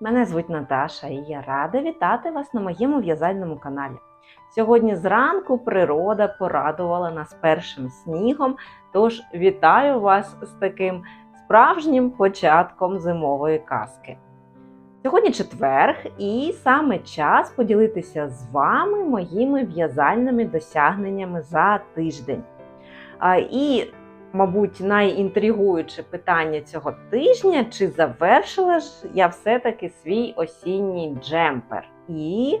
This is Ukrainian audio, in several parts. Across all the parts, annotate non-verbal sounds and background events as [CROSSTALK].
Мене звуть Наташа і я рада вітати вас на моєму в'язальному каналі. Сьогодні зранку природа порадувала нас першим снігом, тож вітаю вас з таким справжнім початком зимової казки. Сьогодні четверг, і саме час поділитися з вами моїми в'язальними досягненнями за тиждень. І мабуть, найінтригуюче питання цього тижня: чи завершила ж я все-таки свій осінній джемпер? І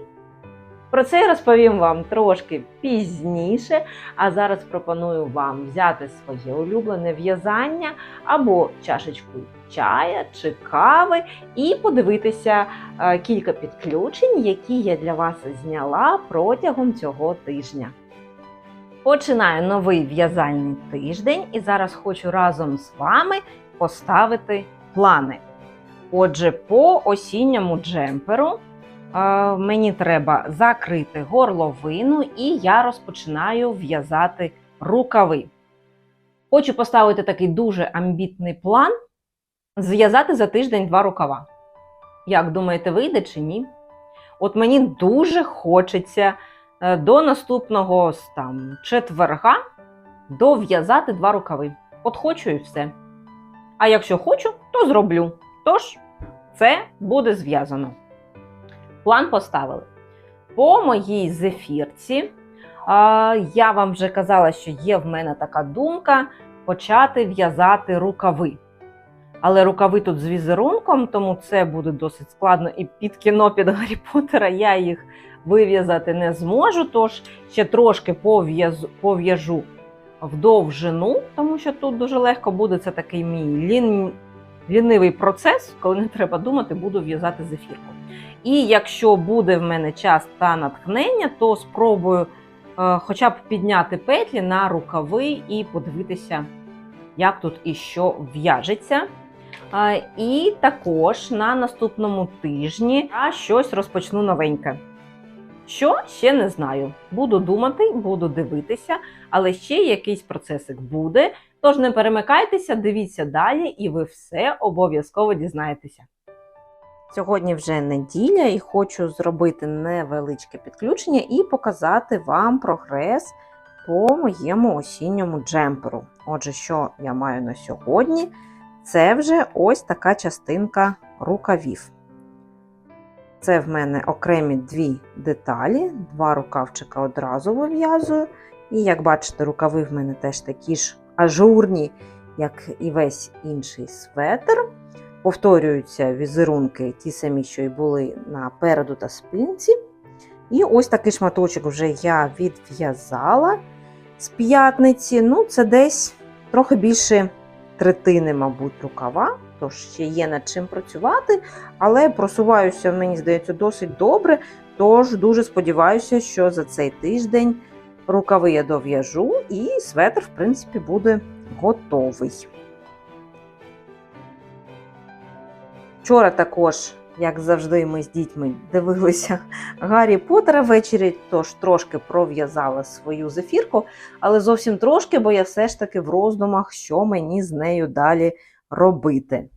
про це я розповім вам трошки пізніше. А зараз пропоную вам взяти своє улюблене в'язання або чашечку чая чи кави, і подивитися е, кілька підключень, які я для вас зняла протягом цього тижня. Починаю новий в'язальний тиждень і зараз хочу разом з вами поставити плани. Отже, по осінньому джемперу е, мені треба закрити горловину, і я розпочинаю в'язати рукави. Хочу поставити такий дуже амбітний план зв'язати за тиждень два рукава. Як думаєте, вийде чи ні? От мені дуже хочеться до наступного там, четверга дов'язати два рукави. От хочу і все. А якщо хочу, то зроблю. Тож, це буде зв'язано. План поставили. По моїй зефірці, я вам вже казала, що є в мене така думка почати в'язати рукави. Але рукави тут з візерунком, тому це буде досить складно. І під кіно під Гаррі Поттера я їх вив'язати не зможу. Тож ще трошки пов'яжу в довжину, тому що тут дуже легко буде це такий мій лін... лінивий процес, коли не треба думати, буду в'язати зефірку. І якщо буде в мене час та натхнення, то спробую е, хоча б підняти петлі на рукави і подивитися, як тут і що в'яжеться. І також на наступному тижні я щось розпочну новеньке. Що ще не знаю. Буду думати, буду дивитися, але ще якийсь процесик буде. Тож не перемикайтеся, дивіться далі, і ви все обов'язково дізнаєтеся. Сьогодні вже неділя, і хочу зробити невеличке підключення і показати вам прогрес по моєму осінньому джемперу. Отже, що я маю на сьогодні? Це вже ось така частинка рукавів. Це в мене окремі дві деталі, два рукавчика одразу вив'язую. І як бачите, рукави в мене теж такі ж ажурні, як і весь інший светр. Повторюються візерунки, ті самі, що й були на переду та спинці. І ось такий шматочок вже я відв'язала з п'ятниці. Ну, це десь трохи більше третини, мабуть, рукава, тож ще є над чим працювати, але просуваюся, мені здається, досить добре. Тож дуже сподіваюся, що за цей тиждень рукави я дов'яжу і светр, в принципі, буде готовий. Вчора також, як завжди, ми з дітьми дивилися Гаррі Поттера ввечері, тож трошки пров'язала свою зефірку, але зовсім трошки, бо я все ж таки в роздумах, що мені з нею далі робити.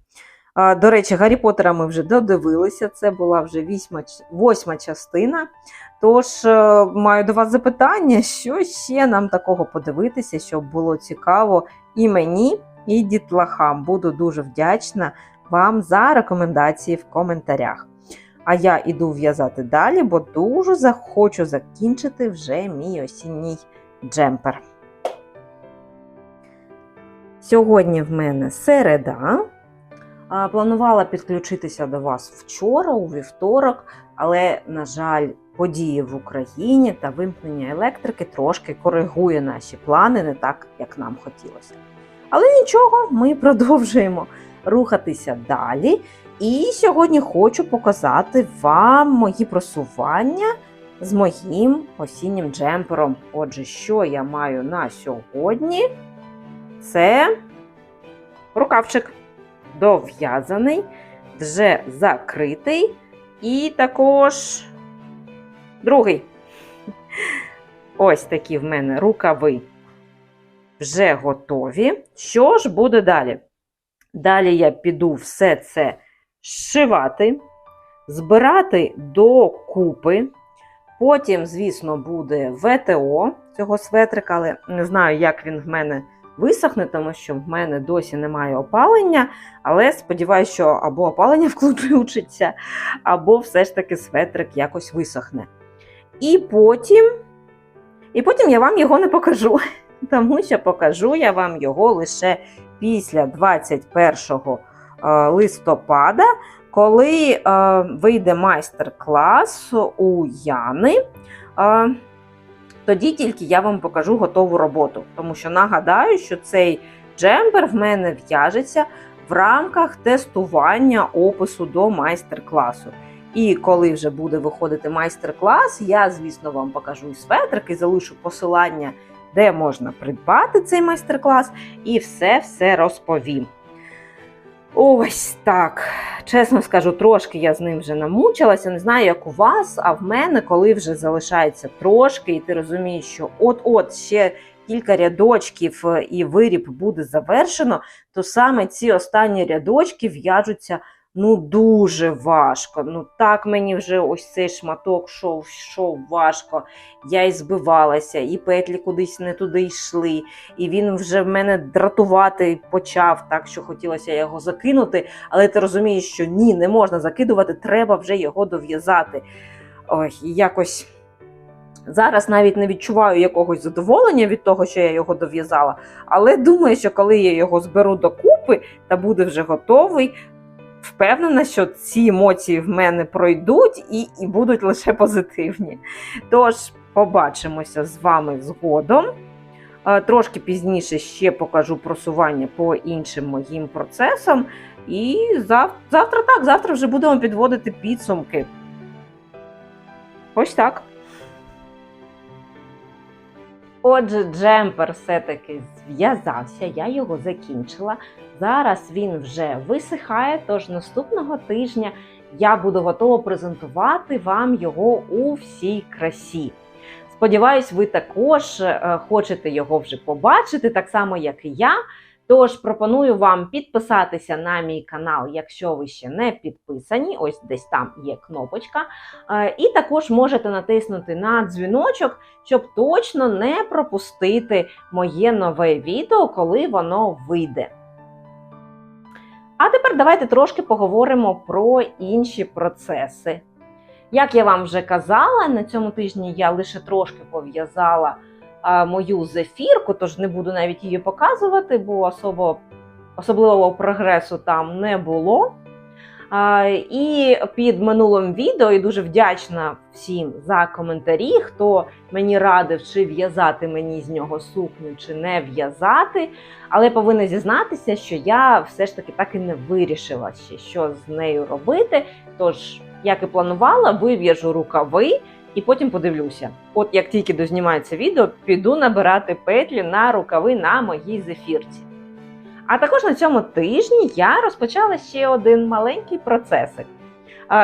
До речі, Гаррі Поттера ми вже додивилися, це була вже вісьма, восьма частина. Тож е, маю до вас запитання, що ще нам такого подивитися, щоб було цікаво і мені, і дітлахам. Буду дуже вдячна вам за рекомендації в коментарях. А я іду в'язати далі, бо дуже захочу закінчити вже мій осінній джемпер. Сьогодні в мене середа. Планувала підключитися до вас вчора, у вівторок, але, на жаль, події в Україні та вимкнення електрики трошки коригує наші плани не так, як нам хотілося. Але нічого, ми [LAUGHS] продовжуємо рухатися далі. І сьогодні хочу показати вам мої просування з моїм осіннім джемпером. Отже, що я маю на сьогодні? Це рукавчик дов'язаний, вже закритий, і також другий. Ось такі в мене рукави вже готові. Що ж буде далі? Далі я піду все це зшивати. збирати до купи. Потім, звісно, буде ВТО цього светрика, але не знаю, як він в мене висохне, тому що в мене досі немає опалення. Але сподіваюся, що або опалення включиться, [LAUGHS] або все ж таки светрик якось висохне. І потім, і потім я вам його не покажу, [LAUGHS] тому що покажу я вам його лише після 21 е, листопада, коли е, вийде майстер-клас у Яни. Тоді тільки я вам покажу готову роботу. Тому що нагадаю, що цей джемпер в мене в'яжеться в рамках тестування опису до майстер-класу. І коли вже буде виходити майстер-клас, я, звісно, вам покажу і светрик, і залишу посилання, де можна придбати цей майстер-клас, і все-все розповім. Ось так. Чесно скажу, трошки я з ним вже намучилася. Не знаю, як у вас, а в мене, коли вже залишається трошки, і ти розумієш, що от-от ще кілька рядочків е, і виріб буде завершено, то саме ці останні рядочки в'яжуться ну дуже важко. Ну так мені вже ось цей шматок шов, йшов важко. Я і збивалася, і петлі кудись не туди йшли, і він вже в мене дратувати почав, так що хотілося його закинути. Але ти розумієш, що ні, не можна закидувати, треба вже його дов'язати. Ой, якось. Зараз навіть не відчуваю якогось задоволення від того, що я його дов'язала, але думаю, що коли я його зберу докупи та буде вже готовий, впевнена, що ці емоції в мене пройдуть і, і будуть лише позитивні. Тож, побачимося з вами згодом. Е, Трошки пізніше ще покажу просування по іншим моїм процесам. І зав... завтра так, завтра вже будемо підводити підсумки. Ось так. Отже, джемпер все-таки зв'язався, я його закінчила. Зараз він вже висихає, тож наступного тижня я буду готова презентувати вам його у всій красі. Сподіваюсь, ви також е, хочете його вже побачити, так само, як і я. Тож пропоную вам підписатися на мій канал, якщо ви ще не підписані. Ось десь там є кнопочка. Е, І також можете натиснути на дзвіночок, щоб точно не пропустити моє нове відео, коли воно вийде. А тепер давайте трошки поговоримо про інші процеси. Як я вам вже казала, на цьому тижні я лише трошки пов'язала мою зефірку, тож не буду навіть її показувати, бо особо, особливого прогресу там не було. І під минулим відео я дуже вдячна всім за коментарі, хто мені радив, чи в'язати мені з нього сукню, чи не в'язати. Але повинна зізнатися, що я все ж таки так і не вирішила ще, що з нею робити. Тож, як і планувала, вив'яжу рукави і потім подивлюся. От як тільки дознімається відео, піду набирати петлі на рукави на моїй зефірці. А також на цьому тижні я розпочала ще один маленький процесик.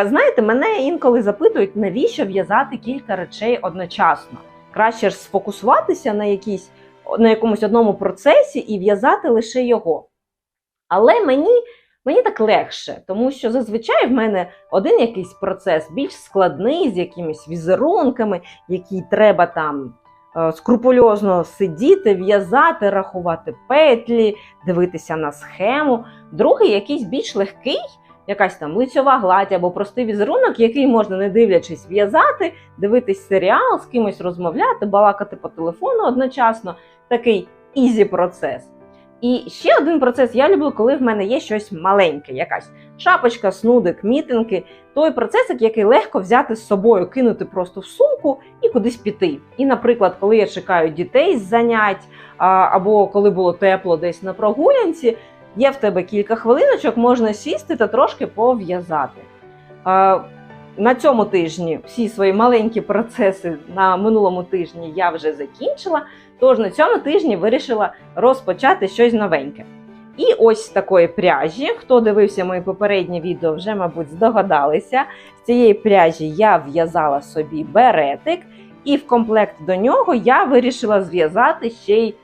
Знаєте, мене інколи запитують, навіщо в'язати кілька речей одночасно. Краще ж сфокусуватися на, якійсь, на якомусь одному процесі і в'язати лише його. Але мені, мені так легше, тому що зазвичай в мене один якийсь процес більш складний, з якимись візерунками, який треба там скрупульозно сидіти, в'язати, рахувати петлі, дивитися на схему. Другий якийсь більш легкий, якась там лицьова гладь або простий візерунок, який можна, не дивлячись, в'язати, дивитись серіал, з кимось розмовляти, балакати по телефону одночасно. Такий ізі процес. І ще один процес я люблю, коли в мене є щось маленьке, якась шапочка, снудик, мітинки. Той процесик, який легко взяти з собою, кинути просто в сумку і кудись піти. І, наприклад, коли я чекаю дітей з занять, або коли було тепло десь на прогулянці, є в тебе кілька хвилиночок, можна сісти та трошки пов'язати. На цьому тижні всі свої маленькі процеси на минулому тижні я вже закінчила. Тож на цьому тижні вирішила розпочати щось новеньке. І ось з такої пряжі, хто дивився мої попередні відео, вже, мабуть, здогадалися. З цієї пряжі я в'язала собі беретик, і в комплект до нього я вирішила зв'язати ще й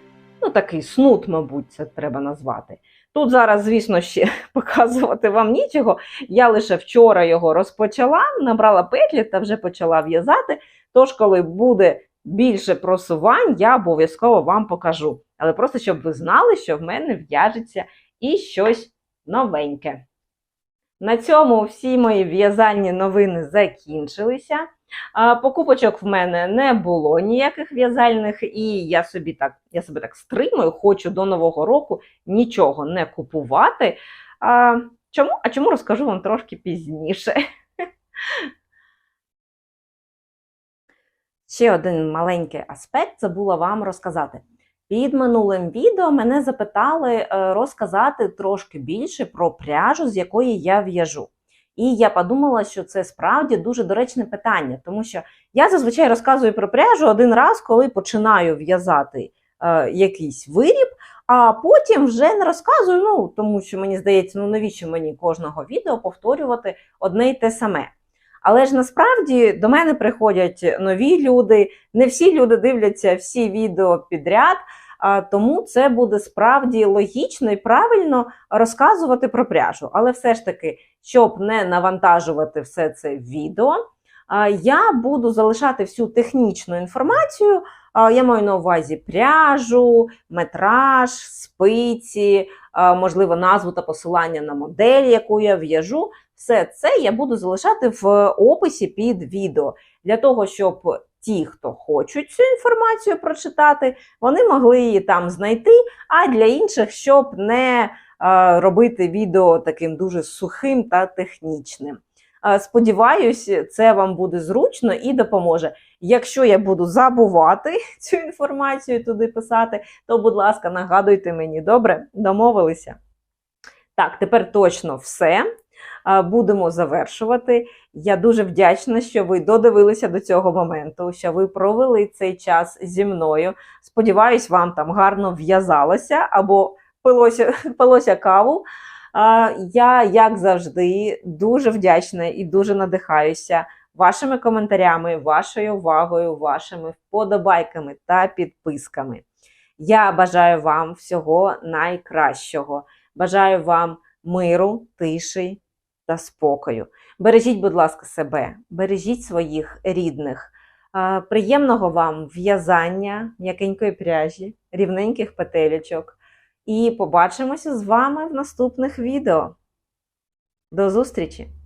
ну, такий снуд, мабуть, це треба назвати. Тут зараз, звісно, ще [LAUGHS] показувати вам нічого. Я лише вчора його розпочала, набрала петлі та вже почала в'язати. Тож, коли буде більше просувань, я обов'язково вам покажу. Але просто щоб ви знали, що в мене в'яжеться і щось новеньке. На цьому всі мої в'язальні новини закінчилися. Покупочок в мене не було ніяких в'язальних, і я собі так, я себе так стримую, хочу до Нового року нічого не купувати. А, Чому? А чому розкажу вам трошки пізніше. Ще один маленький аспект забула вам розказати. Під минулим відео мене запитали е, розказати трошки більше про пряжу, з якої я в'яжу. І я подумала, що це справді дуже доречне питання, тому що я зазвичай розказую про пряжу один раз, коли починаю в'язати е, якийсь виріб, а потім вже не розказую, ну тому що мені здається, ну навіщо мені кожного відео повторювати одне й те саме. Але ж насправді до мене приходять нові люди, не всі люди дивляться всі відео підряд. Тому це буде справді логічно і правильно розказувати про пряжу. Але все ж таки, щоб не навантажувати все це відео, я буду залишати всю технічну інформацію. Я маю на увазі пряжу, метраж, спиці, можливо, назву та посилання на модель, яку я в'яжу. Все це я буду залишати в описі під відео для того, щоб ті, хто хочуть цю інформацію прочитати, вони могли її там знайти. А для інших, щоб не е, робити відео таким дуже сухим та технічним. Е, Сподіваюсь, це вам буде зручно і допоможе. Якщо я буду забувати [LAUGHS] цю інформацію туди писати, то, будь ласка, нагадуйте мені, добре? Домовилися? Так, тепер точно все. Будемо завершувати. Я дуже вдячна, що ви додивилися до цього моменту, що ви провели цей час зі мною. Сподіваюсь, вам там гарно в'язалося або пилося, [LAUGHS] пилося каву. Я, як завжди, дуже вдячна і дуже надихаюся вашими коментарями, вашою увагою, вашими вподобайками та підписками. Я бажаю вам всього найкращого. Бажаю вам миру, тиші та спокою. Бережіть, будь ласка, себе, бережіть своїх рідних. Приємного вам в'язання, м'якенької пряжі, рівненьких петелечок. І побачимося з вами в наступних відео. До зустрічі!